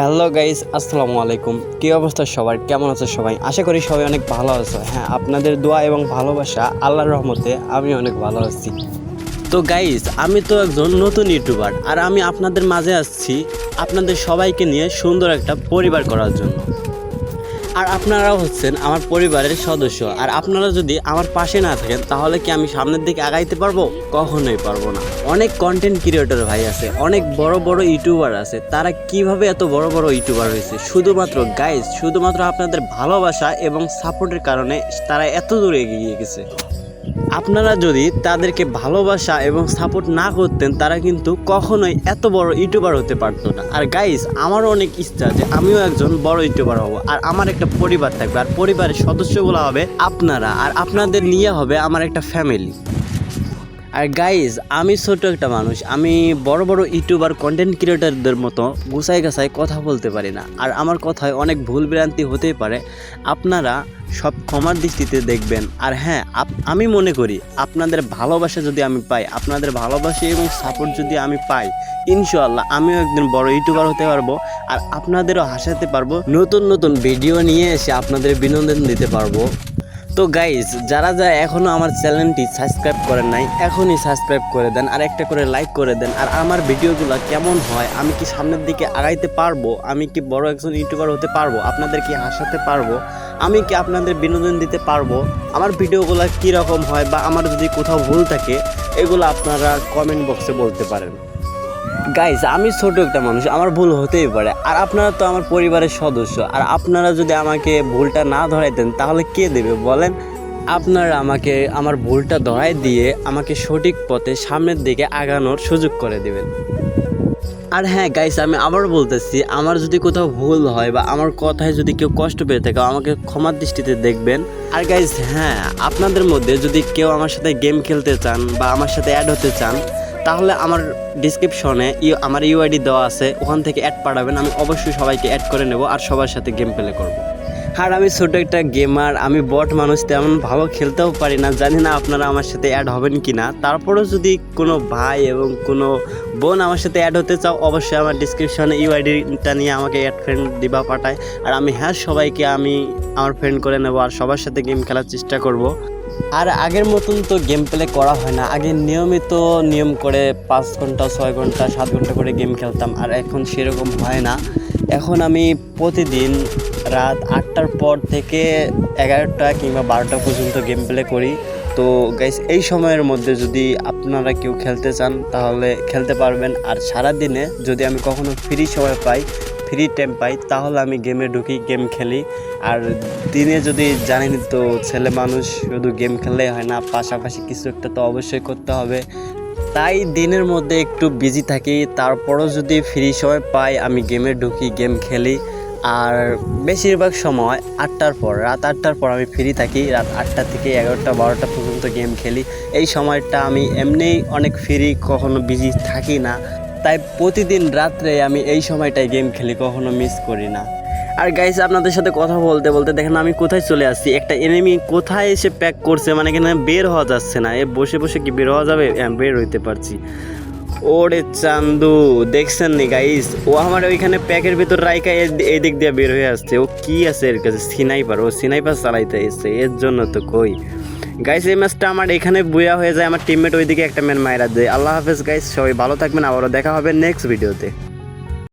Hello guys আসসালামু আলাইকুম। কী অবস্থা সবার? কেমন আছে সবাই? আশা করি সবাই অনেক ভালো আছো। হ্যাঁ আপনাদের দোয়া এবং ভালোবাসা আল্লাহর রহমতে আমি অনেক ভালো আছি। তো গাইজ আমি তো একজন নতুন ইউটিউবার আর আমি আপনাদের মাঝে আসছি আপনাদের সবাইকে নিয়ে সুন্দর একটা পরিবার করার জন্য। আর আপনারাও হচ্ছেন আমার পরিবারের সদস্য। আর আপনারা যদি আমার পাশে না থাকেন, তাহলে কি আমি সামনের দিকে আগাইতে পারব? কখনোই পারব না। অনেক কন্টেন্ট ক্রিয়েটর ভাই আছে, অনেক বড় বড় ইউটিউবার আছে। তারা কীভাবে এত বড় বড় ইউটিউবার হয়েছে? শুধুমাত্র গাইজ শুধুমাত্র আপনাদের ভালোবাসা এবং সাপোর্টের কারণে তারা এত দূরে এগিয়ে গেছে। আপনারা যদি তাদেরকে ভালোবাসা এবং সাপোর্ট না করতেন, তারা কিন্তু কখনোই এত বড় ইউটিউবার হতে পারতো না। আর গাইস আমারও অনেক ইচ্ছা যে আমিও একজন বড় ইউটিউবার হব। আর আমার একটা পরিবার থাকবে আর পরিবারের সদস্যগুলো হবে আপনারা আর আপনাদের নিয়ে হবে আমার একটা ফ্যামিলি আর গাইজ আমি ছোট একটা মানুষ, আমি বড় বড় ইউটিউবার কন্টেন্ট ক্রিয়েটারদের মতো গুছাই গাছাই কথা বলতে পারি না। আর আমার কথায় অনেক ভুল ভ্রান্তি হতেই পারে। আপনারা সব ক্ষমার দৃষ্টিতে দেখবেন। আর হ্যাঁ আমি মনে করি, আপনাদের ভালোবাসা যদি আমি পাই, আপনাদের ভালোবাসা এবং সাপোর্ট যদি আমি পাই ইনশাল্লাহ আমিও একদিন বড় ইউটিউবার হতে পারব। আর আপনাদেরও হাসাতে পারব। নতুন নতুন ভিডিও নিয়ে এসে আপনাদের বিনোদন দিতে পারব। তো গাইজ যারা যারা এখনও আমার চ্যানেলটি সাবস্ক্রাইব করেন নাই, এখনই সাবস্ক্রাইব করে দেন আর একটা করে লাইক করে দেন। আর আমার ভিডিওগুলো কেমন হয়, আমি কি সামনের দিকে আগাইতে পারব? আমি কি বড় একজন ইউটিউবার হতে পারব? আপনাদের কি হাসাতে পারব? আমি কি আপনাদের বিনোদন দিতে পারব? আমার ভিডিওগুলো কীরকম হয় বা আমার যদি কোথাও ভুল থাকে, এগুলো আপনারা কমেন্ট বক্সে বলতে পারেন। গাইজ আমি ছোট একটা মানুষ, আমার ভুল হতেই পারে। আর আপনারা তো আমার পরিবারের সদস্য, আর আপনারা যদি আমাকে ভুলটা না ধরাইতেন, তাহলে কে দেবে বলেন? আপনারা আমাকে, আমার ভুলটা ধরাই দিয়ে আমাকে সঠিক পথে সামনের দিকে আগানোর সুযোগ করে দেবেন। আর হ্যাঁ গাইস আমি আবার বলতেছি, আমার যদি কোথাও ভুল হয় বা আমার কথায় যদি কেউ কষ্ট পেয়ে থাকে, আমাকে ক্ষমার দৃষ্টিতে দেখবেন। আর গাইস হ্যাঁ আপনাদের মধ্যে যদি কেউ আমার সাথে গেম খেলতে চান বা আমার সাথে অ্যাড হতে চান তাহলে আমার ডিসক্রিপশনে আমার ইউআইডি দেওয়া আছে, ওখান থেকে অ্যাড পাঠাবেন, আমি অবশ্যই সবাইকে অ্যাড করে নেব আর সবার সাথে গেম প্লে করব। আর আমি ছোট একটা গেমার আমি বট মানুষ, তেমন ভালো খেলতেও পারি না, জানি না আপনারা আমার সাথে অ্যাড হবেন কি না তারপরেও যদি কোনো ভাই এবং কোনো বোন আমার সাথে অ্যাড হতে চাও, অবশ্যই আমার ডিসক্রিপশনে ইউআইডিটা নিয়ে আমাকে অ্যাড ফ্রেন্ড দিবা পাঠায়। আর আমি হ্যাঁ সবাইকে আমি আমার ফ্রেন্ড করে নেব আর সবার সাথে গেম খেলার চেষ্টা করব। আর আগের মতন তো গেম প্লে করা হয় না। আগে নিয়মিত নিয়ম করে পাঁচ ঘণ্টা, ছয় ঘণ্টা, সাত ঘণ্টা করে গেম খেলতাম, আর এখন সেরকম হয় না। এখন আমি প্রতিদিন রাত আটটার পর থেকে এগারোটা কিংবা বারোটা পর্যন্ত গেম প্লে করি। তো গাইস এই সময়ের মধ্যে যদি আপনারা কেউ খেলতে চান, তাহলে খেলতে পারবেন। আর সারা দিনে যদি আমি কখনো ফ্রি সময় পাই ফ্রি টাইম পাই, তাহলে আমি গেমে ঢুকি গেম খেলি। আর দিনে যদি জানেন তো ছেলে মানুষ শুধু গেম খেললেই হয় না, পাশাপাশি কিছু একটা তো অবশ্যই করতে হবে। তাই দিনের মধ্যে একটু বিজি থাকি, তারপরও যদি ফ্রি সময় পাই, আমি গেমে ঢুকি গেম খেলি। আর বেশিরভাগ সময় আটটার পর, রাত আটটার পর আমি ফ্রি থাকি, রাত আটটা থেকে এগারোটা, বারোটা পর্যন্ত গেম খেলি। এই সময়টা আমি এমনিই অনেক ফ্রি কখনো বিজি থাকি না। তাই প্রতিদিন রাত্রে আমি এই সময়টায় গেম খেলি কখনো মিস করি না। আর গাইস আপনাদের সাথে কথা বলতে বলতে দেখেন আমি কোথায় চলে আসছি? একটা এনিমি কোথায় এসে প্যাক করছে? মানে এখানে বের হওয়া যাচ্ছে না। এ বসে বসে কি বের হওয়া যাবে? হ্যাঁ, বের হইতে পারছি। ওরে চান্দু দেখছেন নি গাইস ও আমার ওইখানে প্যাকের ভিতর রাইকা এই দিক দিয়ে বের হয়ে আসছে। ও কি আছে এর কাছে? সিনাইপার ও সিনাইপার চালাইতে এসছে। এর জন্য তো কই? গাইস এই ম্যাচটা আমার এখানে বুয়া হয়ে যায়, আমার টিমমেট ওইদিকে একটা ম্যান মায়েরা দেয়। আল্লাহ হাফেজ গাইস সবাই ভালো থাকবেন, আবারও দেখা হবে নেক্সট ভিডিওতে